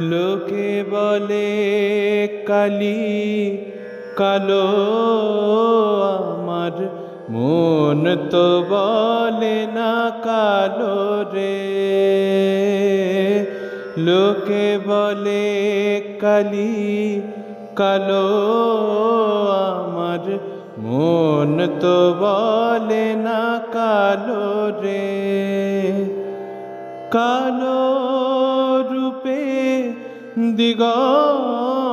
লোকে বলে, কালি কালো আমার। মন তো বলে না কালো রে। লোকে বলে, কালি কালো আমার। মন তো বলে না কালো রে। কালো দিগম্বরী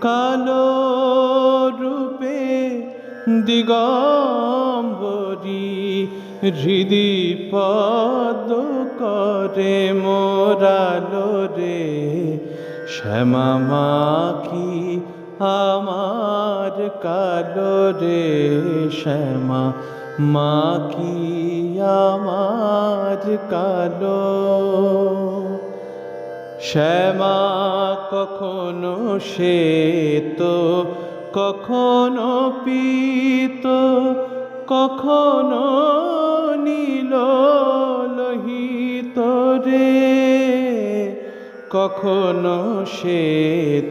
কালো রূপে দিগম্বরী হৃদি পদ করে মোরালো রে, শ্যামা মাখি আমার কালো রে, শ্যামা মাখি আমার কালো। শ্যামা, কখনো সে তো কখনো পিত, কখনো নীল লোহিত রে। কখনো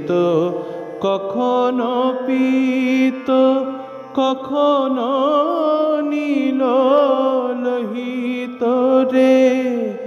তো কখনো পিত, কখনো নীল লোহিত রে।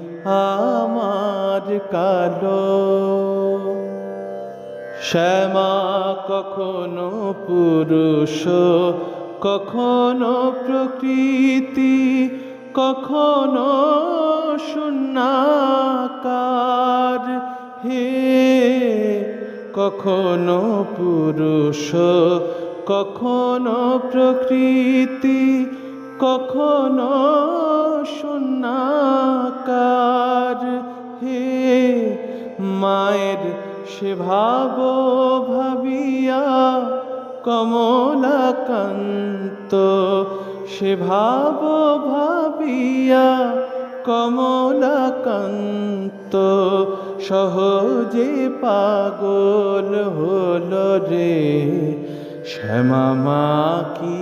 আমার কালো। শ্যামা কখনো পুরুষ কখনো প্রকৃতি কখনো শূন্যাকার হে কখনো পুরুষ কখনো প্রকৃতি কখনো শূন্যাকার হে মায়ের সে ভাব ভাবিয়া কমলাকান্ত, সে ভাব ভাবিয়া কমলাকান্ত, সহজে পাগল হল রে, শ্যামা কি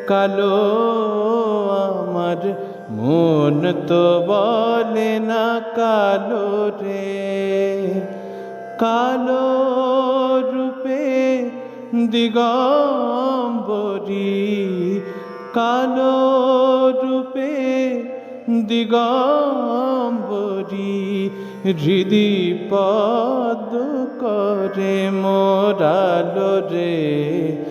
কালো আমার মন তো বলে না কালো রে। কালো রূপে দিগম্বরী। কালো রূপে দিগম্বরী। হৃদি পদ করে মোরালো রে।